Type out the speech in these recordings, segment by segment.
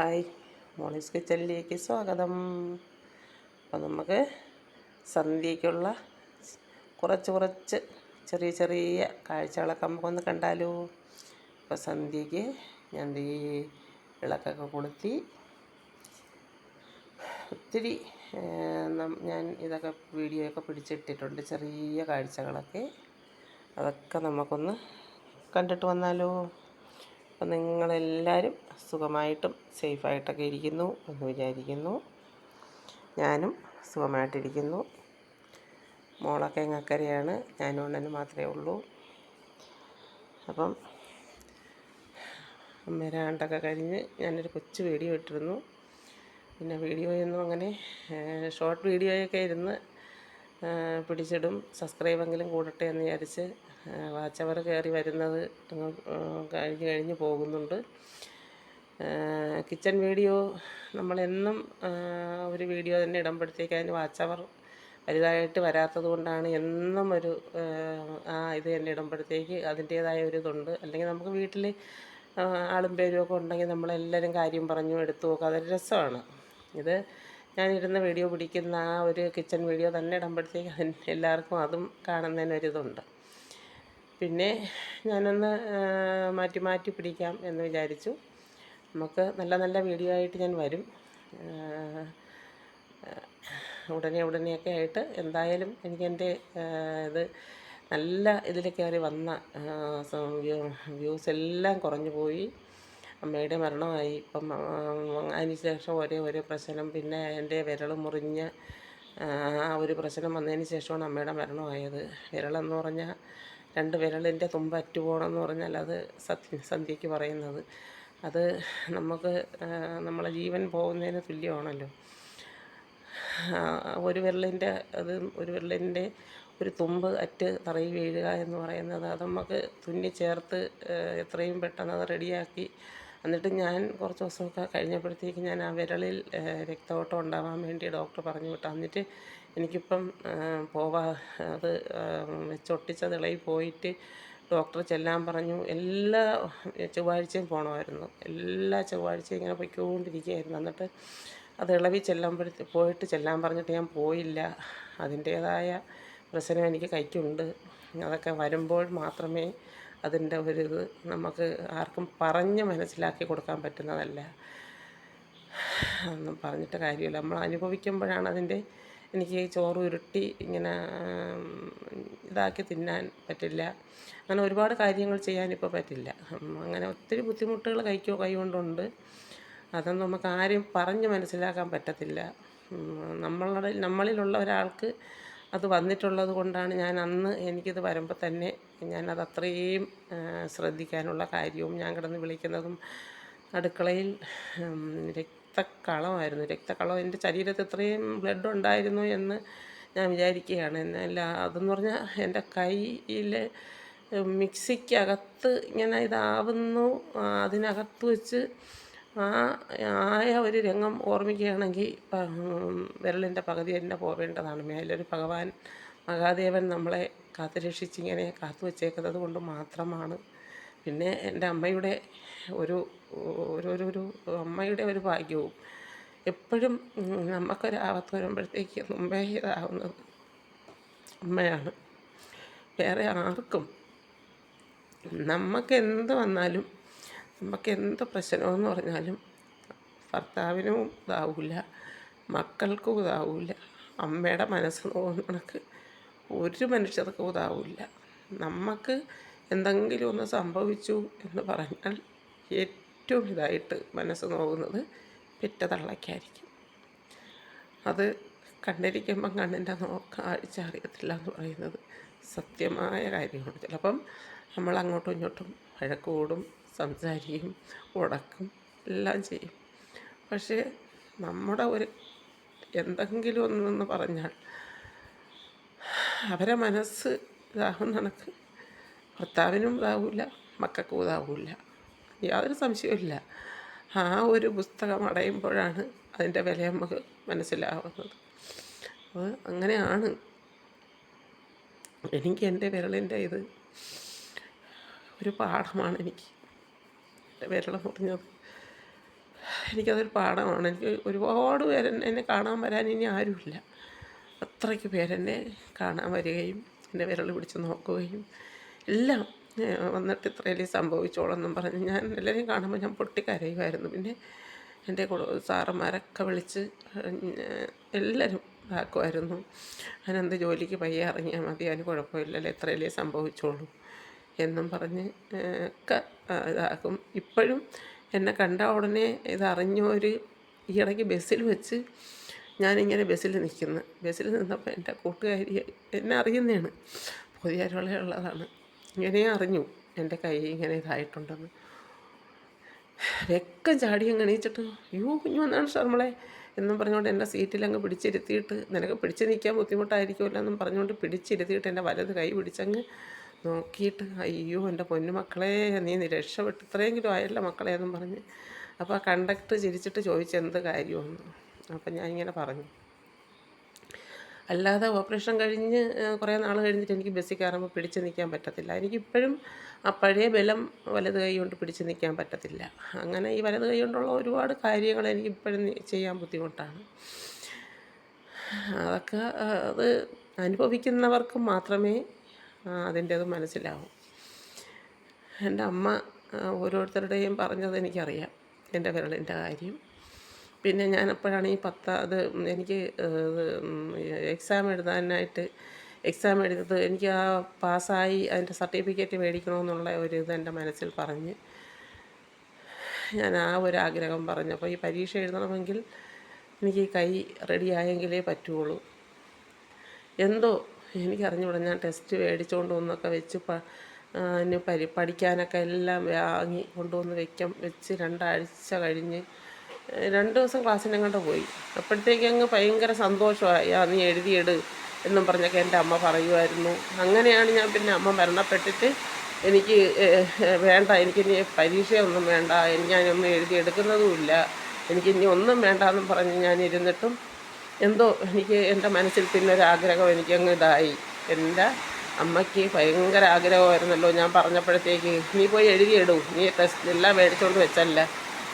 Hi. Molly's കിച്ചണിലേക്ക് സ്വാഗതം. അപ്പോൾ നമുക്ക് സന്ധ്യയ്ക്കുള്ള കുറച്ച് കുറച്ച് ചെറിയ ചെറിയ കാഴ്ചകളൊക്കെ നമുക്കൊന്ന് കണ്ടാലോ. അപ്പോൾ സന്ധ്യയ്ക്ക് ഞാൻ ഈ വിളക്കൊക്കെ കൊളുത്തി. ഒത്തിരി ഞാൻ ഇതൊക്കെ വീഡിയോ ഒക്കെ പിടിച്ചിട്ടിട്ടുണ്ട് ചെറിയ കാഴ്ചകളൊക്കെ. അതൊക്കെ നമുക്കൊന്ന് കണ്ടിട്ട് വന്നാലോ. അപ്പം നിങ്ങളെല്ലാവരും സുഖമായിട്ടും സേഫായിട്ടൊക്കെ ഇരിക്കുന്നു എന്ന് വിചാരിക്കുന്നു. ഞാനും സുഖമായിട്ടിരിക്കുന്നു. മോളൊക്കെ അങ്ങക്കരയാണ് ഞാനും ഉണ്ണനും മാത്രമേ ഉള്ളൂ. അപ്പം അമ്മരാണ്ടൊക്കെ കഴിഞ്ഞ് ഞാനൊരു കൊച്ചു വീഡിയോ ഇട്ടിരുന്നു. പിന്നെ വീഡിയോയൊന്നും അങ്ങനെ ഷോർട്ട് വീഡിയോയൊക്കെ ഇരുന്ന് പിടിച്ചിടും. സബ്സ്ക്രൈബെങ്കിലും കൂടട്ടെ എന്ന് വിചാരിച്ച് വാച്ച് അവർ കയറി വരുന്നത് കഴിഞ്ഞ് കഴിഞ്ഞ് പോകുന്നുണ്ട്. കിച്ചൺ വീഡിയോ നമ്മളെന്നും ഒരു വീഡിയോ തന്നെ ഇടുമ്പോഴത്തേക്ക് അതിന് വാച്ചവർ വലുതായിട്ട് വരാത്തത് കൊണ്ടാണ് എന്നും ഒരു ആ, ഇത് തന്നെ ഇടുമ്പോഴത്തേക്ക് അതിന്റേതായ ഒരു ഇതുണ്ട്. അല്ലെങ്കിൽ നമുക്ക് വീട്ടിൽ ആളും പേരും ഒക്കെ ഉണ്ടെങ്കിൽ നമ്മളെല്ലാവരും കാര്യം പറഞ്ഞു എടുത്തു നോക്കുക അതൊരു രസമാണ്. ഇത് ഞാനിരുന്ന് വീഡിയോ പിടിക്കുന്ന ആ ഒരു കിച്ചൺ വീഡിയോ തന്നെ ഇടുമ്പോഴത്തേക്ക് എല്ലാവർക്കും അതും കാണുന്നതിനൊരിതുണ്ട് പിന്നെ ഞാനൊന്ന് മാറ്റി മാറ്റി പിടിക്കാം എന്ന് വിചാരിച്ചു. നമുക്ക് നല്ല നല്ല വീഡിയോ ആയിട്ട് ഞാൻ വരും. ഉടനെ ഉടനെയൊക്കെ ആയിട്ട് എന്തായാലും എനിക്കെന്റെ ഇത് നല്ല ഇതിൽ കയറി വന്ന വ്യൂസ് എല്ലാം കുറഞ്ഞു പോയി. അമ്മയുടെ മരണമായി. ഇപ്പം ആ, അതിന് ശേഷം ഒരേ ഒരു പ്രശ്നം പിന്നെ എന്റെ വിരൽ മുറിഞ്ഞ് ആ ഒരു പ്രശ്നം വന്നതിന് ശേഷമാണ് അമ്മയുടെ മരണമായത്. വിരളെന്ന് പറഞ്ഞാൽ രണ്ട് വിരലിന്റെ തുമ്പ് അറ്റുപോകണമെന്ന് പറഞ്ഞാൽ അത് സത്യ സന്ധ്യയ്ക്ക് പറയുന്നത്. അത് നമുക്ക് നമ്മളെ ജീവൻ പോകുന്നതിന് തുല്യമാണല്ലോ. ഒരു വിരലിന്റെ അത് ഒരു വിരലിന്റെ ഒരു തുമ്പ് അറ്റ് തറയിൽ വീഴുക എന്ന് പറയുന്നത് അത് നമുക്ക് തുന്നി ചേർത്ത് എത്രയും പെട്ടെന്ന് അത് റെഡിയാക്കി എന്നിട്ട് ഞാൻ കുറച്ച് ദിവസമൊക്കെ കഴിഞ്ഞപ്പോഴത്തേക്ക് ഞാൻ ആ വിരളിൽ രക്തയോട്ടം ഉണ്ടാവാൻ വേണ്ടി ഡോക്ടർ പറഞ്ഞു വിട്ടു. എന്നിട്ട് എനിക്കിപ്പം പോവാ അത് വെച്ചൊട്ടിച്ച ഇളകി പോയിട്ട് ഡോക്ടർ ചെല്ലാൻ പറഞ്ഞു. എല്ലാ ചൊവ്വാഴ്ചയും പോകണമായിരുന്നു എല്ലാ ചൊവ്വാഴ്ചയും ഇങ്ങനെ പൊയ്ക്കൊണ്ടിരിക്കുകയായിരുന്നു. എന്നിട്ട് അത് ഇളവി ചെല്ലുമ്പോഴത്തെ പോയിട്ട് ചെല്ലാൻ പറഞ്ഞിട്ട് ഞാൻ പോയില്ല. അതിന്റേതായ പ്രശ്നം എനിക്ക് കൈക്കുണ്ട്. അതൊക്കെ വരുമ്പോൾ മാത്രമേ അതിന്റെ ഒരു ഇത് നമുക്ക് ആർക്കും പറഞ്ഞ് മനസ്സിലാക്കി കൊടുക്കാൻ പറ്റുന്നതല്ല. ഒന്നും പറഞ്ഞിട്ട് കാര്യമില്ല. നമ്മൾ അനുഭവിക്കുമ്പോഴാണ് അതിന്റെ എനിക്ക് ചോറ് ഉരുട്ടി ഇങ്ങനെ ഇതാക്കി തിന്നാൻ പറ്റില്ല. അങ്ങനെ ഒരുപാട് കാര്യങ്ങൾ ചെയ്യാനിപ്പോൾ പറ്റില്ല. അങ്ങനെ ഒത്തിരി ബുദ്ധിമുട്ടുകൾ കൈക്കോ കൈ കൊണ്ടുണ്ട്. അതൊന്നും നമുക്ക് ആരും പറഞ്ഞ് മനസ്സിലാക്കാൻ പറ്റത്തില്ല. നമ്മളുടെ നമ്മളിലുള്ള ഒരാൾക്ക് അത് വന്നിട്ടുള്ളത് കൊണ്ടാണ് ഞാൻ അന്ന് എനിക്കിത് വരുമ്പോൾ തന്നെ ഞാനത് അത്രയും ശ്രദ്ധിക്കാനുള്ള കാര്യവും ഞാൻ കിടന്ന് വിളിക്കുന്നതും അടുക്കളയിൽ രക്തക്കളമായിരുന്നു. രക്തക്കളം എന്റെ ശരീരത്തിൽ ഇത്രയും ബ്ലഡ് ഉണ്ടായിരുന്നു എന്ന് ഞാൻ വിചാരിക്കുകയാണ്. എന്നല്ല അതെന്ന് പറഞ്ഞാൽ എന്റെ കയ്യിൽ മിക്സിക്കകത്ത് ഇങ്ങനെ ഇതാവുന്നു. അതിനകത്ത് വെച്ച് ആ ആയ ഒരു രംഗം ഓർമ്മിക്കുകയാണെങ്കിൽ വിരലിന്റെ പകുതി തന്നെ പോവേണ്ടതാണ്. മേലൊരു ഭഗവാൻ മഹാദേവൻ നമ്മളെ കാത്തുരക്ഷിച്ച് ഇങ്ങനെ കാത്തു വച്ചേക്കുന്നത് കൊണ്ട് മാത്രമാണ്. പിന്നെ എന്റെ അമ്മയുടെ ഒരു ഒരു ഒരു അമ്മയുടെ ഒരു ഭാഗ്യവും എപ്പോഴും നമുക്കൊരാപത്ത് വരുമ്പോഴത്തേക്ക് മുമ്പേ ഇതാവുന്നത് അമ്മയാണ്. വേറെ ആർക്കും നമുക്ക് എന്ത് വന്നാലും നമുക്ക് എന്ത് പ്രശ്നമെന്ന് പറഞ്ഞാലും ഭർത്താവിനും ഇതാവില്ല മക്കൾക്കും ഇതാവില്ല അമ്മയുടെ മനസ്സ് നോക്കുന്ന കണക്ക് ഒരു മനുഷ്യർക്കും ഇതാവില്ല നമുക്ക് എന്തെങ്കിലും ഒന്ന് സംഭവിച്ചു എന്ന് പറഞ്ഞാൽ ഏറ്റവും ഇതായിട്ട് മനസ്സ് നോക്കുന്നത് പെറ്റ തള്ളയ്ക്കായിരിക്കും അത് കണ്ടിരിക്കുമ്പം കണ്ണിന്റെ നോക്കാഴ്ച അറിയത്തില്ല എന്ന് പറയുന്നത് സത്യമായ കാര്യമാണ്. ചിലപ്പം നമ്മൾ അങ്ങോട്ടും ഇങ്ങോട്ടും വഴക്ക് കൂടും സംസാരിക്കും ഉടക്കും എല്ലാം ചെയ്യും. പക്ഷേ നമ്മുടെ ഒരു എന്തെങ്കിലും ഒന്നെന്ന് പറഞ്ഞാൽ അവരെ മനസ്സ് ഇതാകും കണക്ക്. ഭർത്താവിനും ഇതാവില്ല മക്കൾക്കും ഇതാവില്ല യാതൊരു സംശയമില്ല ആ ഒരു പുസ്തകം അടയുമ്പോഴാണ് അതിന്റെ വില നമുക്ക് മനസ്സിലാവുന്നത്. അത് അങ്ങനെയാണ്. എനിക്ക് എന്റെ വിരളിന്റെ ഇത് ഒരു പാഠമാണ് എനിക്ക്. എന്റെ വിരൽ മുറിഞ്ഞത് എനിക്കതൊരു പാഠമാണ്. എനിക്ക് ഒരുപാട് പേര് എന്നെ കാണാൻ വരാൻ ഇനി ആരുമില്ല. അത്രയ്ക്ക് പേരെന്നെ കാണാൻ വരികയും എന്റെ വിരൽ പിടിച്ച് നോക്കുകയും എല്ലാം വന്നിട്ട് ഇത്രയല്ലേ സംഭവിച്ചോളെന്നും പറഞ്ഞ് ഞാൻ എല്ലാവരെയും കാണുമ്പോൾ ഞാൻ പൊട്ടിക്കരയുമായിരുന്നു. പിന്നെ എന്റെ സാറന്മാരൊക്കെ വിളിച്ച് എല്ലാവരും ഇതാക്കുമായിരുന്നു അതിനെന്ത് ജോലിക്ക് പയ്യെ ഇറങ്ങിയാൽ മതി അതിന് കുഴപ്പമില്ലല്ലോ എത്രയല്ലേ സംഭവിച്ചോളൂ എന്നും പറഞ്ഞ് ഒക്കെ ഇതാക്കും. ഇപ്പോഴും എന്നെ കണ്ട ഉടനെ ഇതറിഞ്ഞവർ ഇടയ്ക്ക് ബസ്സിൽ വെച്ച് ഞാനിങ്ങനെ ബസ്സിൽ നിൽക്കുന്നു. ബസ്സിൽ നിന്നപ്പോൾ എന്റെ കൂട്ടുകാരി എന്നെ അറിയുന്നതാണ്. ഉള്ളതാണ് ഇങ്ങനെ അറിഞ്ഞു. എന്റെ കൈ ഇങ്ങനെ ഇതായിട്ടുണ്ടെന്ന്. വെക്കം ചാടി അങ്ങ് എണീച്ചിട്ട് അയ്യോ കുഞ്ഞു വന്നാണ് ശർമ്മളെ എന്നും പറഞ്ഞുകൊണ്ട് എന്റെ സീറ്റിൽ അങ്ങ് പിടിച്ചിരുത്തിയിട്ട് നിനക്ക് പിടിച്ച് നിൽക്കാൻ ബുദ്ധിമുട്ടായിരിക്കുമല്ലോ എന്നും പറഞ്ഞുകൊണ്ട് പിടിച്ചിരുത്തിയിട്ട് എന്റെ വലത് കൈ പിടിച്ചങ്ങ് നോക്കിയിട്ട് അയ്യോ എന്റെ പൊന്നുമക്കളെ നീ നി രക്ഷപ്പെട്ട് ഇത്രയെങ്കിലും ആയല്ലോ മക്കളെ എന്നും പറഞ്ഞ്. അപ്പോൾ ആ കണ്ടക്ടർ ചിരിച്ചിട്ട് ചോദിച്ചെന്ത് കാര്യമെന്ന്? അപ്പം ഞാൻ ഇങ്ങനെ പറഞ്ഞു. അല്ലാതെ ഓപ്പറേഷൻ കഴിഞ്ഞ് കുറേ നാൾ കഴിഞ്ഞിട്ട് എനിക്ക് ബസ്സിൽ കയറുമ്പോൾ പിടിച്ച് നിൽക്കാൻ പറ്റത്തില്ല. എനിക്കിപ്പോഴും ആ പഴയ ബലം വലത് കൈ കൊണ്ട് പിടിച്ച് നിൽക്കാൻ പറ്റത്തില്ല. അങ്ങനെ ഈ വലത് കൈ കൊണ്ടുള്ള ഒരുപാട് കാര്യങ്ങൾ എനിക്കിപ്പോഴും ചെയ്യാൻ ബുദ്ധിമുട്ടാണ്. അതൊക്കെ അത് അനുഭവിക്കുന്നവർക്ക് മാത്രമേ അതിന്റെ അതിന്റേത് മനസ്സിലാവൂ. എന്റെ അമ്മ ഓരോരുത്തരുടെയും പറഞ്ഞത് എനിക്കറിയാം. എന്റെ വിരളിന്റെ കാര്യം. പിന്നെ ഞാൻ അപ്പോഴാണ് ഈ പത്ത അത് എനിക്ക് എക്സാം എഴുതാനായിട്ട് എക്സാം എഴുതത് എനിക്ക് ആ പാസ്സായി അതിന്റെ സർട്ടിഫിക്കറ്റ് മേടിക്കണമെന്നുള്ള ഒരു ഇത് എന്റെ മനസ്സിൽ പറഞ്ഞ് ഞാൻ ആ ഒരു ആഗ്രഹം പറഞ്ഞു. അപ്പോൾ ഈ പരീക്ഷ എഴുതണമെങ്കിൽ എനിക്ക് കൈ റെഡിയായെങ്കിലേ പറ്റുള്ളൂ. എന്തോ എനിക്കറിഞ്ഞൂടാ ഞാൻ ടെസ്റ്റ് മേടിച്ചുകൊണ്ട് വന്നൊക്കെ വെച്ച് പരി പഠിക്കാനൊക്കെ എല്ലാം വാങ്ങി കൊണ്ടുവന്ന് വെക്കാം വെച്ച് രണ്ടാഴ്ച കഴിഞ്ഞ് രണ്ട് ദിവസം ക്ലാസ്സിന് അങ്ങോട്ട് പോയി. അപ്പോഴത്തേക്ക് അങ്ങ് ഭയങ്കര സന്തോഷമായി. ആ നീ എഴുതിയിട് എന്നും പറഞ്ഞൊക്കെ എന്റെ അമ്മ പറയുമായിരുന്നു. അങ്ങനെയാണ് ഞാൻ പിന്നെ അമ്മ മരണപ്പെട്ടിട്ട് എനിക്ക് വേണ്ട എനിക്കിനി പരീക്ഷയൊന്നും വേണ്ട ഞാനൊന്നും എഴുതിയെടുക്കുന്നതുമില്ല എനിക്കിനി ഒന്നും വേണ്ട എന്നും പറഞ്ഞ് ഞാൻ ഇരുന്നിട്ടും എന്തോ എനിക്ക് എന്റെ മനസ്സിൽ പിന്നെ ഒരു ആഗ്രഹം എനിക്കങ്ങ് ഇതായി. എന്റെ അമ്മയ്ക്ക് ഭയങ്കര ആഗ്രഹമായിരുന്നല്ലോ ഞാൻ പറഞ്ഞപ്പോഴത്തേക്ക് നീ പോയി എഴുതിയിടൂ നീ ടെസ്റ്റ് എല്ലാം മേടിച്ചുകൊണ്ട് വെച്ചല്ല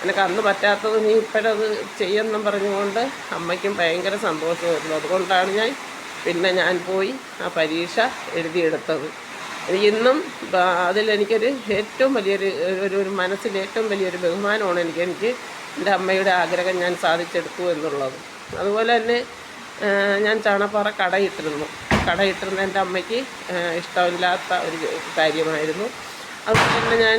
എനിക്ക് അന്ന് പറ്റാത്തത് നീ ഇപ്പോഴത് ചെയ്യുമെന്നും പറഞ്ഞുകൊണ്ട് അമ്മയ്ക്കും ഭയങ്കര സന്തോഷമായിരുന്നു. അതുകൊണ്ടാണ് ഞാൻ പിന്നെ ഞാൻ പോയി ആ പരീക്ഷ എഴുതിയെടുത്തത്. ഇന്നും അതിലെനിക്കൊരു ഏറ്റവും വലിയൊരു ഒരു ഒരു മനസ്സിൽ ഏറ്റവും വലിയൊരു ബഹുമാനമാണ് എനിക്ക് എനിക്ക് എന്റെ അമ്മയുടെ ആഗ്രഹം ഞാൻ സാധിച്ചെടുത്തു എന്നുള്ളത്. അതുപോലെ തന്നെ ഞാൻ ചാണപ്പാറ കടയിട്ടിരുന്നു. കടയിട്ടിരുന്ന എന്റെ അമ്മയ്ക്ക് ഇഷ്ടമില്ലാത്ത ഒരു കാര്യമായിരുന്നു. അതുപോലെ തന്നെ ഞാൻ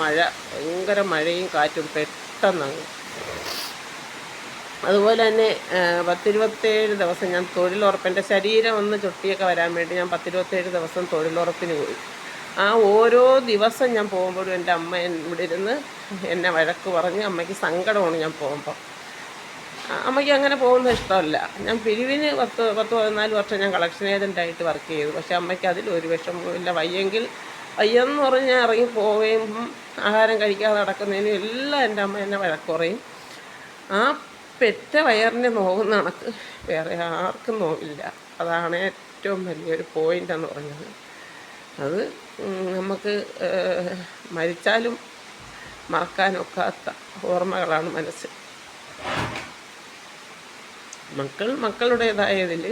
മഴ ഭയങ്കര മഴയും കാറ്റും പെട്ടെന്നങ്ങ്. അതുപോലെ തന്നെ പത്തിരുപത്തേഴ് ദിവസം ഞാൻ തൊഴിലുറപ്പ് എന്റെ ശരീരം ഒന്ന് ചുട്ടിയൊക്കെ വരാൻ വേണ്ടി ഞാൻ പത്തിരുപത്തേഴ് ദിവസം തൊഴിലുറപ്പിന് പോയി. ആ ഓരോ ദിവസം ഞാൻ പോകുമ്പോഴും എന്റെ അമ്മ ഇവിടെ ഇരുന്ന് എന്നെ വഴക്ക് പറഞ്ഞ് അമ്മയ്ക്ക് സങ്കടമാണ് ഞാൻ പോകുമ്പോൾ അമ്മയ്ക്ക് അങ്ങനെ പോകുന്നത് ഇഷ്ടമല്ല. ഞാൻ പിരിവിന് പത്ത് പത്ത് പതിനാല് വർഷം ഞാൻ കളക്ഷൻ ഏജന്റായിട്ട് വർക്ക് ചെയ്തു. പക്ഷേ അമ്മയ്ക്ക് അതിൽ ഒരു വിഷമവുമില്ല വയ്യെങ്കിൽ വയ്യെന്ന് പറഞ്ഞ് ഞാൻ ഇറങ്ങി പോവുകയും ആഹാരം കഴിക്കാതെ നടക്കുന്നതിനും എല്ലാം എന്റെ അമ്മ എന്നെ വഴക്ക് പറയും ആ പെറ്റ വയറിനെ നോവുന്ന കണക്ക് വേറെ ആർക്കും നോവില്ല. അതാണ് ഏറ്റവും വലിയൊരു പോയിന്റ് എന്ന് പറഞ്ഞത്. അത് നമുക്ക് മരിച്ചാലും മറക്കാനൊക്കാത്ത ഓർമ്മകളാണ് മനസ്സിൽ. മക്കൾ മക്കളുടേതായതിൽ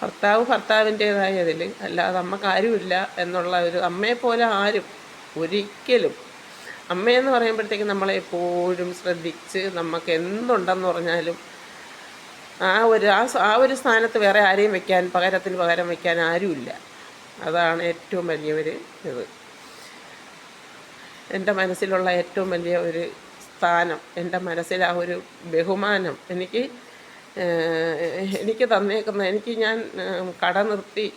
ഭർത്താവ് ഭർത്താവിന്റേതായതിൽ അല്ലാതെ അമ്മയ്ക്ക് ആരുമില്ല എന്നുള്ള ഒരു അമ്മയെപ്പോലെ ആരും ഒരിക്കലും. അമ്മയെന്ന് പറയുമ്പോഴത്തേക്ക് നമ്മളെ എപ്പോഴും ശ്രദ്ധിച്ച് നമുക്ക് എന്തുണ്ടെന്ന് പറഞ്ഞാലും ആ ഒരു ആ ആ ഒരു സ്ഥാനത്ത് വേറെ ആരെയും വെക്കാൻ പകരത്തിന് പകരം വെക്കാൻ ആരുമില്ല. അതാണ് ഏറ്റവും വലിയ ഒരു ഇത്. എന്റെ മനസ്സിലുള്ള ഏറ്റവും വലിയ ഒരു സ്ഥാനം എന്റെ മനസ്സിൽ ആ ഒരു ബഹുമാനം എനിക്ക് എനിക്ക് തന്നേക്കുന്ന എനിക്ക് ഞാൻ കട നിർത്തി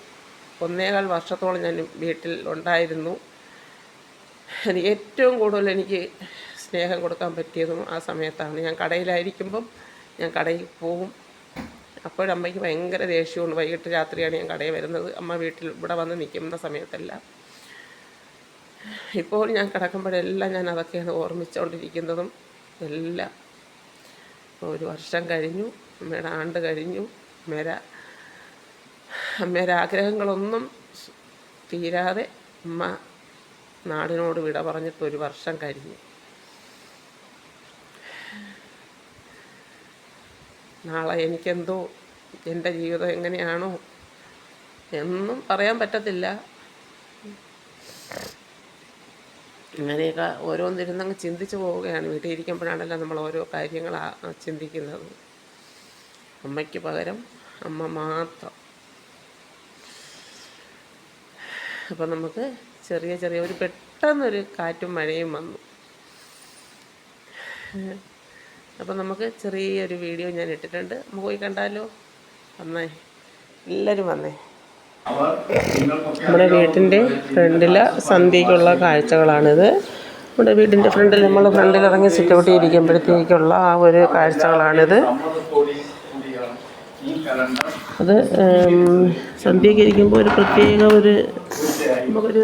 ഒന്നേകാൽ വർഷത്തോളം ഞാൻ വീട്ടിൽ ഉണ്ടായിരുന്നു. എനിക്ക് ഏറ്റവും കൂടുതൽ എനിക്ക് സ്നേഹം കൊടുക്കാൻ പറ്റിയതും ആ സമയത്താണ്. ഞാൻ കടയിലായിരിക്കുമ്പം ഞാൻ കടയിൽ പോകും അപ്പോഴമ്മയ്ക്ക് ഭയങ്കര ദേഷ്യമുണ്ട്. വൈകിട്ട് രാത്രിയാണ് ഞാൻ കടയിൽ വരുന്നത്. അമ്മ വീട്ടിൽ ഇവിടെ വന്ന് നിൽക്കുന്ന സമയത്തെല്ലാം. ഇപ്പോൾ ഞാൻ കിടക്കുമ്പോഴെല്ലാം ഞാൻ അതൊക്കെയാണ് ഓർമ്മിച്ചുകൊണ്ടിരിക്കുന്നതും എല്ലാം. ഒരു വർഷം കഴിഞ്ഞു. അമ്മയുടെ ആണ്ട് കഴിഞ്ഞു അമ്മയുടെ അമ്മയുടെ ആഗ്രഹങ്ങളൊന്നും തീരാതെ അമ്മ നാടിനോട് വിട പറഞ്ഞിട്ട് ഒരു വർഷം കഴിഞ്ഞു നാളെ എനിക്കെന്തോ എന്റെ ജീവിതം എങ്ങനെയാണോ എന്നും പറയാൻ പറ്റത്തില്ല. അങ്ങനെയൊക്കെ ഓരോന്നിരുന്നങ്ങ് ചിന്തിച്ചു പോവുകയാണ്. വീട്ടിൽ ഇരിക്കുമ്പോഴാണല്ലോ നമ്മൾ ഓരോ കാര്യങ്ങൾ ചിന്തിക്കുന്നത്. അമ്മയ്ക്ക് പകരം അമ്മ മാത്രം. അപ്പം നമുക്ക് ചെറിയ ചെറിയ ഒരു പെട്ടെന്നൊരു കാറ്റും മഴയും വന്നു. അപ്പം നമുക്ക് ചെറിയൊരു വീഡിയോ ഞാൻ ഇട്ടിട്ടുണ്ട്. നമുക്ക് പോയി കണ്ടാലോ? വന്നേ. എല്ലാവരും വന്നേ. നമ്മുടെ വീട്ടിന്റെ ഫ്രണ്ടിലെ സന്ധ്യയ്ക്കുള്ള കാഴ്ചകളാണിത്. നമ്മുടെ വീടിന്റെ ഫ്രണ്ടിൽ നമ്മൾ ഫ്രണ്ടിൽ ഇറങ്ങി ആ ഒരു കാഴ്ചകളാണിത്. അത് സന്ധ്യയ്ക്കിരിക്കുമ്പോൾ ഒരു പ്രത്യേക ഒരു നമുക്കൊരു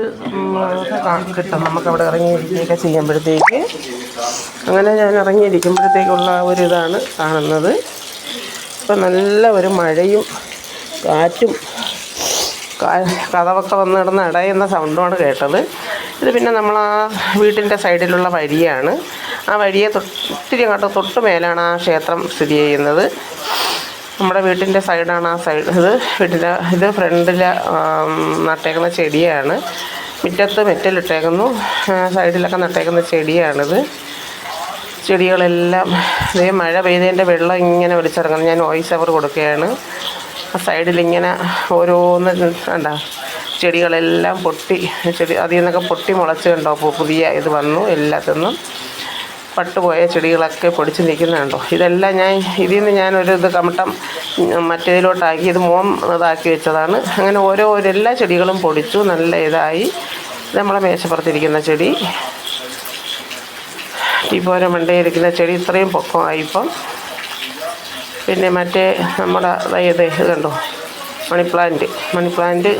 കിട്ടും. നമുക്കവിടെ ഇറങ്ങിയിരിക്കുകയൊക്കെ ചെയ്യുമ്പോഴത്തേക്ക് അങ്ങനെ ഞാൻ ഇറങ്ങിയിരിക്കുമ്പോഴത്തേക്കുള്ള ഒരു ഇതാണ് കാണുന്നത്. ഇപ്പം നല്ല ഒരു മഴയും കാറ്റും കഥവൊക്കെ വന്ന് കിടന്ന് അടയുന്ന സൗണ്ടുമാണ് കേട്ടത്. ഇത് പിന്നെ നമ്മൾ ആ വീട്ടിന്റെ സൈഡിലുള്ള വഴിയാണ്. ആ വഴിയെ ഒത്തിരി അങ്ങോട്ട് തൊട്ട് മേലാണ് ആ ക്ഷേത്രം സ്ഥിതി ചെയ്യുന്നത്. നമ്മുടെ വീട്ടിന്റെ സൈഡാണ് ആ സൈഡ്. ഇത് വീട്ടിന്റെ ഇത് ഫ്രണ്ടിൽ നട്ടേക്കുന്ന ചെടിയാണ്. മുറ്റത്ത് മെറ്റലിട്ടേക്കുന്നു. സൈഡിലൊക്കെ നട്ടേക്കുന്ന ചെടിയാണിത്. ചെടികളെല്ലാം ഇതേ മഴ പെയ്തതിന്റെ വെള്ളം ഇങ്ങനെ ഒലിച്ചിറങ്ങുന്നു. ഞാൻ വോയിസ് അവർ കൊടുക്കുകയാണ്. ആ സൈഡിലിങ്ങനെ ഓരോന്ന് കണ്ട ചെടികളെല്ലാം പൊട്ടി ചെടി അതിൽ നിന്നൊക്കെ പൊട്ടി മുളച്ച് കണ്ടോ പുതിയ ഇത് വന്നു എല്ലാത്തിന്നും. പട്ടുപോയ ചെടികളൊക്കെ പൊടിച്ച് നിൽക്കുന്നുണ്ടോ? ഇതെല്ലാം ഞാൻ ഇതിൽ നിന്ന് ഞാനൊരു ഇത് കമട്ടം മറ്റേതിലോട്ടാക്കി ഇത് മോം ഇതാക്കി വെച്ചതാണ്. അങ്ങനെ ഓരോ എല്ലാ ചെടികളും പൊടിച്ചു നല്ല ഇതായി. ഇത് നമ്മളെ മേശപ്പുറത്തിരിക്കുന്ന ചെടി. ഇപ്പോൾ മണ്ടയിരിക്കുന്ന ചെടി ഇത്രയും പൊക്കമായി ഇപ്പം പിന്നെ മറ്റേ നമ്മുടെ ഇത് കണ്ടോ? മണി പ്ലാന്റ് മണി പ്ലാന്റ്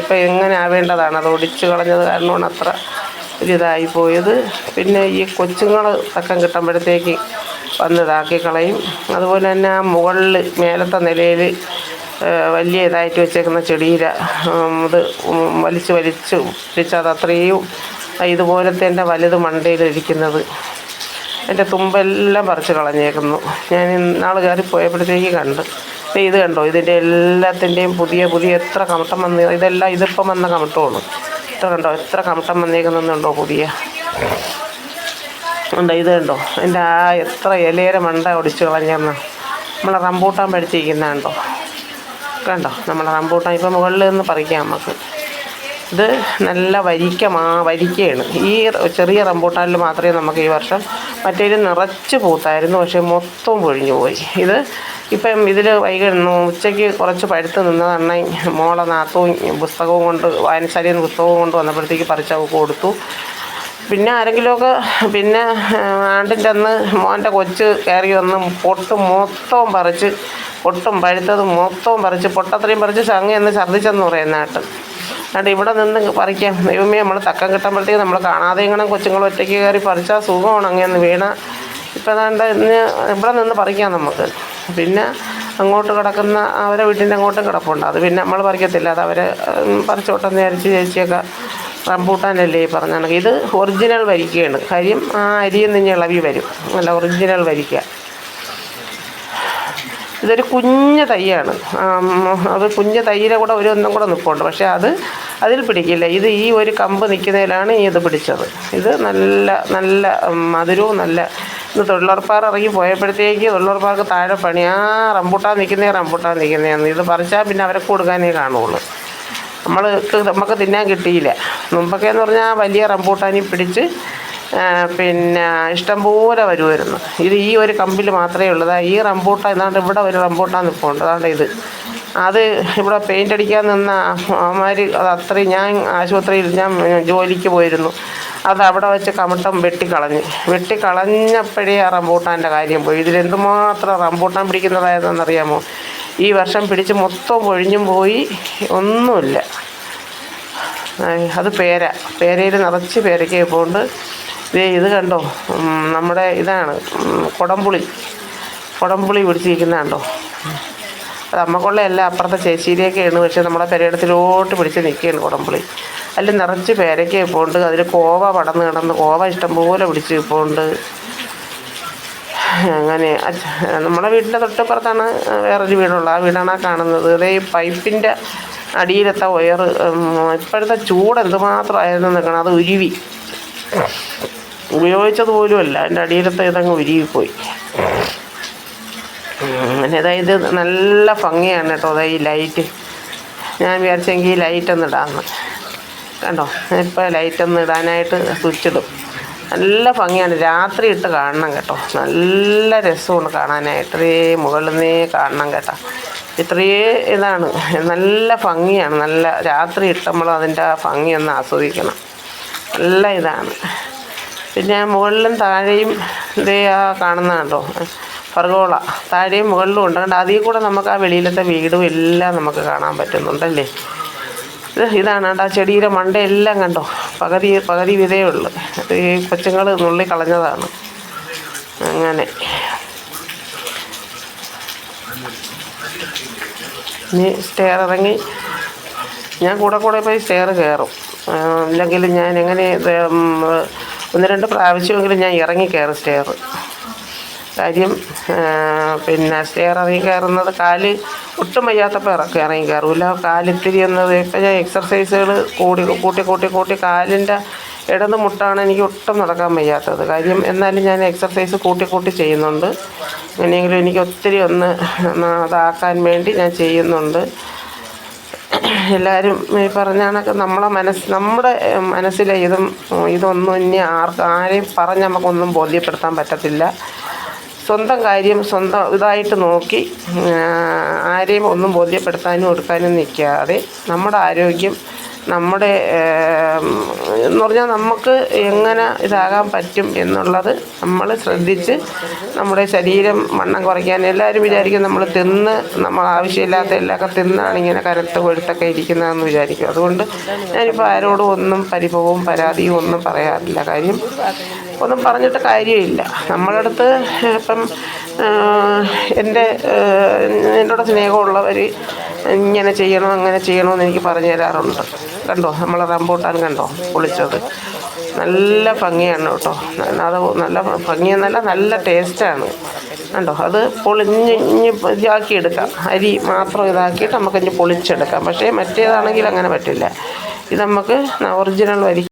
ഇപ്പോൾ എങ്ങനെ ആവേണ്ടതാണ്. അത് ഒടിച്ച് കളഞ്ഞത് കാരണമാണ് അത്ര ഒരിതായി പോയത്. പിന്നെ ഈ കൊച്ചുങ്ങൾ തക്കം കിട്ടുമ്പോഴത്തേക്ക് വന്ന് ഇതാക്കി കളയും. അതുപോലെ തന്നെ ആ മുകളിൽ മേലത്തെ നിലയിൽ വലിയ ഇതായിട്ട് വെച്ചേക്കുന്ന ചെടിയില ഇത് വലിച്ച് വലിച്ച് പിടിച്ചത് അത്രയും ഇതുപോലത്തെ എന്റെ വലുത് മണ്ടയിലിരിക്കുന്നത്. എന്റെ തുമ്പെല്ലാം പറിച്ച് കളഞ്ഞേക്കുന്നു. ഞാൻ ഇന്നാൾ കയറി പോയപ്പോഴത്തേക്ക് കണ്ട്. ഇത് കണ്ടോ? ഇതിന്റെ എല്ലാത്തിന്റെയും പുതിയ പുതിയ എത്ര കമട്ടം വന്ന് ഇതെല്ലാം ഇതിപ്പം വന്ന കമട്ടമാണ്. ഇത്ര കണ്ടോ എത്ര കമട്ടം വന്നേക്കുന്നുണ്ടോ പുതിയ? ഉണ്ടോ ഇത് കണ്ടോ? എന്റെ ആ എത്ര ഇലയുടെ മണ്ട ഒടിച്ച് കളഞ്ഞെന്ന്. നമ്മളെ റംബൂട്ടാൻ പഠിച്ചിരിക്കുന്ന കണ്ടോ? നമ്മളെ റംബൂട്ടാൻ ഇപ്പം മുകളിൽ നിന്ന് പറിക്കാം നമുക്ക്. ഇത് നല്ല വരിക്ക മാ വരിക്കയാണ്. ഈ ചെറിയ റംബൂട്ടാനിൽ മാത്രമേ നമുക്ക് ഈ വർഷം മറ്റേ നിറച്ച് പൂത്തായിരുന്നു. പക്ഷേ മൊത്തം പൊഴിഞ്ഞു പോയി. ഇത് ഇപ്പം ഇതിൽ വൈകുന്നു ഉച്ചയ്ക്ക് കുറച്ച് പഴുത്ത് നിന്നതാണ്. മോളെ നാത്തവും പുസ്തകവും കൊണ്ട് വായനശാലയിൽ നിന്ന് പുസ്തകവും കൊണ്ട് വന്നപ്പോഴത്തേക്ക് പറിച്ച കൊടുത്തു. പിന്നെ ആരെങ്കിലുമൊക്കെ പിന്നെ ആണ്ടിന്റെ അന്ന് മോന്റെ കൊച്ച് കയറി വന്ന് പൊട്ട് മൊത്തവും പറിച്ച് പൊട്ടും പഴുത്തത് മൊത്തവും പറിച്ച് പൊട്ടത്രയും പറിച്ച് ചങ്ങ എന്ന് ഛർദ്ദിച്ചെന്ന് പറയുന്ന ആട്ട് അതുകൊണ്ട് ഇവിടെ നിന്ന് പറിക്കാം. ദൈവമേ നമ്മൾ തക്കം കിട്ടുമ്പോഴത്തേക്ക് നമ്മൾ കാണാതെ ഇങ്ങനെ കൊച്ചുങ്ങൾ ഒറ്റയ്ക്ക് കയറി പറിച്ചാൽ സുഖമാണ് അങ്ങനെ വീണ? ഇപ്പം ഇന്ന് ഇവിടെ നിന്ന് പറിക്കാം നമുക്ക്. പിന്നെ അങ്ങോട്ട് കിടക്കുന്ന അവരെ വീട്ടിന്റെ അങ്ങോട്ടും കിടപ്പുണ്ട്. അത് പിന്നെ നമ്മൾ പറിക്കത്തില്ല. അത് അവർ പറിച്ചോട്ടം നേരിച്ച് ചേച്ചിയൊക്കെ റംബൂട്ടാനല്ലേ ഈ പറഞ്ഞ കണക്ക്. ഇത് ഒറിജിനൽ വരിക്കയാണ്. കാര്യം ആ അരിയിൽ നിന്ന് ഇളവി വരും. നല്ല ഒറിജിനൽ വരിക്ക. ഇതൊരു കുഞ്ഞ് തൈയാണ്. അത് കുഞ്ഞ് തൈയിലെ കൂടെ ഒരു ഒന്നും കൂടെ നിൽപ്പുണ്ട് പക്ഷേ അത് അതിൽ പിടിക്കില്ല. ഇത് ഈ ഒരു കമ്പ് നിൽക്കുന്നതിലാണ് ഈ ഇത് പിടിച്ചത്. ഇത് നല്ല നല്ല മധുരവും നല്ല ഇന്ന് തൊഴിലുറപ്പാർ ഇറങ്ങി പോയപ്പോഴത്തേക്ക് തൊഴിലുറപ്പാർക്ക് താഴെ പണി. ആ റംബൂട്ടാൻ നിൽക്കുന്നേ റംബൂട്ടാ നിൽക്കുന്നതെന്ന് ഇത് പറിച്ചാൽ പിന്നെ അവരെ കൊടുക്കാനേ കാണുള്ളൂ. നമ്മൾ നമുക്ക് തിന്നാൻ കിട്ടിയില്ല. മുമ്പൊക്കെ എന്ന് പറഞ്ഞാൽ വലിയ റംബൂട്ടാനി പിടിച്ച് പിന്നെ ഇഷ്ടംപോലെ വരുമായിരുന്നു ഇത് ഈ ഒരു കമ്പിൽ മാത്രമേ ഉള്ളൂ ഈ റംബൂട്ടാൻ എന്നാണ്ട് ഇവിടെ ഒരു റംബൂട്ടാൻ നിൽപ്പുണ്ട് അതാണ്ട് ഇത്. അത് ഇവിടെ പെയിന്റ് അടിക്കാൻ നിന്ന അമ്മമാർ അത് അത്രയും ഞാൻ ആശുപത്രിയിൽ ഞാൻ ജോലിക്ക് പോയിരുന്നു. അത് അവിടെ വെച്ച് കമിട്ടം വെട്ടിക്കളഞ്ഞ്. വെട്ടിക്കളഞ്ഞപ്പോഴേ ആ റംബൂട്ടാന്റെ കാര്യം പോയി. ഇതിലെന്തുമാത്രം റംബൂട്ടാൻ പിടിക്കുന്നതായതെന്നറിയാമോ? ഈ വർഷം പിടിച്ച് മൊത്തം പൊഴിഞ്ഞും പോയി ഒന്നുമില്ല. അത് പേര. പേരയിൽ നിറച്ച് പേരയ്ക്ക് പോണ്ട്. ദേ ഇത് കണ്ടോ? നമ്മുടെ ഇതാണ്. കുടംപുളി. കുടംപുളി പിടിച്ചിരിക്കുന്ന കണ്ടോ അത് അമ്മക്കുള്ള അപ്പുറത്തെ ചേച്ചിയിലേക്കാണ് പക്ഷേ നമ്മുടെ പെരയിടത്തിലോട്ട് പിടിച്ച് നിൽക്കുകയാണ് കുടംപുളി. അതിൽ നിറച്ച് പേരയ്ക്ക ഇപ്പോണ്ട്. അതിൽ കോവ പടന്ന് കിടന്ന് കോവ ഇഷ്ടംപോലെ പിടിച്ച് ഇപ്പോണ്ട്. അങ്ങനെ നമ്മുടെ വീടിന്റെ തൊട്ടപ്പുറത്താണ് വേറൊരു വീടുള്ളത് ആ വീടാണ് ആ കാണുന്നത്. അതേ ഈ പൈപ്പിന്റെ അടിയിലത്തെ വയർ ഇപ്പോഴത്തെ ചൂട് എന്തുമാത്രമായിരുന്നു നിൽക്കണം അത് ഉരുവി. ഉപയോഗിച്ചത് പോലുമല്ല അതിന്റെ അടിയിലത്തെ ഇതങ്ങ് ഉരുവിപ്പോയി. അതായത് നല്ല ഭംഗിയാണ് കേട്ടോ അതായത് ഈ ലൈറ്റ്. ഞാൻ വിചാരിച്ചെങ്കിൽ ഈ ലൈറ്റ് ഒന്ന് ഇടാമെന്ന് കണ്ടോ? ഇപ്പോൾ ഒന്ന് ഇടാനായിട്ട് സ്വിച്ച് ഇടും നല്ല ഭംഗിയാണ്. രാത്രി ഇട്ട് കാണണം കേട്ടോ. നല്ല രസമാണ് കാണാനായിട്ട്. ഇത്രേ മുകളിൽ നിന്നേ കാണണം കേട്ടോ. ഇത്രയേ ഇതാണ്. നല്ല ഭംഗിയാണ്. നല്ല രാത്രി ഇട്ട് നമ്മൾ അതിന്റെ ആ ഭംഗി ഒന്ന് ആസ്വദിക്കണം. നല്ല ഇതാണ്. പിന്നെ മുകളിലും താഴെയും ഇതേ ആ കാണുന്ന കേട്ടോ ഫർഗോള. താഴെയും മുകളിലും ഉണ്ട്. കണ്ടോ? അതിൽ കൂടെ നമുക്ക് ആ വെളിയിലത്തെ വീടും എല്ലാം നമുക്ക് കാണാൻ പറ്റുന്നുണ്ടല്ലേ? ഇതാണ് കേട്ടോ ചെടിയുടെ മണ്ടയെല്ലാം കണ്ടോ? പകുതി പകുതി വിതയേ ഉള്ളു. ഈ കൊച്ചുങ്ങൾ നുള്ളി കളഞ്ഞതാണ്. അങ്ങനെ. ഇനി സ്റ്റെയർ ഇറങ്ങി. ഞാൻ കൂടെ കൂടെ പോയി സ്റ്റെയർ കയറും. അല്ലെങ്കിൽ ഞാൻ എങ്ങനെ ഒന്ന് രണ്ട് പ്രാവശ്യമെങ്കിലും ഞാൻ ഇറങ്ങി കയറും സ്റ്റെയർ കാര്യം പിന്നെ സ്റ്റെയർ ഇറങ്ങി കയറുന്നത് കാൽ ഒട്ടും വയ്യാത്തപ്പോൾ ഇറക്കി ഇറങ്ങി കയറൂല. കാലിത്തിരി ഇപ്പം ഞാൻ എക്സർസൈസുകൾ കൂടി കൂട്ടി കൂട്ടി കൂട്ടി കാലിന്റെ ഇടത് മുട്ടാണ് എനിക്ക് ഒട്ടും നടക്കാൻ വയ്യാത്തത്. കാര്യം എന്നാലും ഞാൻ എക്സർസൈസ് കൂട്ടി കൂട്ടി ചെയ്യുന്നുണ്ട്. അങ്ങനെയെങ്കിലും എനിക്ക് ഒത്തിരി ഒന്ന് അതാക്കാൻ വേണ്ടി ഞാൻ ചെയ്യുന്നുണ്ട്. എല്ലാവരും ഈ പറഞ്ഞ കണക്ക് നമ്മളെ മനസ്സ് നമ്മുടെ മനസ്സിലെ ഇതും ഇതൊന്നും ഇനി ആർക്ക് ആരെയും പറഞ്ഞ് നമുക്കൊന്നും ബോധ്യപ്പെടുത്താൻ പറ്റത്തില്ല. സ്വന്തം കാര്യം സ്വന്തം ഇതായിട്ട് നോക്കി ആരെയും ഒന്നും ബോധ്യപ്പെടുത്താനും എടുക്കാനും നിൽക്കാതെ നമ്മുടെ ആരോഗ്യം നമ്മുടെ എന്ന് പറഞ്ഞാൽ നമുക്ക് എങ്ങനെ ഇതാകാൻ പറ്റും എന്നുള്ളത് നമ്മൾ ശ്രദ്ധിച്ച് നമ്മുടെ ശരീരം വണ്ണം കുറയ്ക്കാൻ എല്ലാവരും വിചാരിക്കും നമ്മൾ തിന്ന് നമ്മൾ ആവശ്യമില്ലാത്ത എല്ലാമൊക്കെ തിന്നാണ് ഇങ്ങനെ കരത്ത് കൊഴുത്തൊക്കെ ഇരിക്കുന്നതെന്ന് വിചാരിക്കും. അതുകൊണ്ട് ഞാനിപ്പോൾ ആരോടും ഒന്നും പരിഭവവും പരാതിയും ഒന്നും പറയാറില്ല. കാര്യം ഒന്നും പറഞ്ഞിട്ട് കാര്യമില്ല. നമ്മളടുത്ത് ഇപ്പം എന്റെ എന്നോട് സ്നേഹമുള്ളവർ ഇങ്ങനെ ചെയ്യണം അങ്ങനെ ചെയ്യണമെന്ന് എനിക്ക് പറഞ്ഞു തരാറുണ്ട്. കണ്ടോ? നമ്മളെ റംബൂട്ടാൻ കണ്ടോ? പൊളിച്ചത്. നല്ല ഭംഗിയാണ് കേട്ടോ. അത് നല്ല ഭംഗിയെന്നല്ല നല്ല ടേസ്റ്റാണ്. കണ്ടോ? അത് പൊളിഞ്ഞ് ഇഞ്ഞ് ഇതാക്കി എടുക്കാം അരി മാത്രം ഇതാക്കിയിട്ട് നമുക്ക് ഇഞ്ഞ് പൊളിച്ചെടുക്കാം. പക്ഷേ മറ്റേതാണെങ്കിൽ അങ്ങനെ പറ്റില്ല. ഇത് നമുക്ക് ഒറിജിനൽ വരി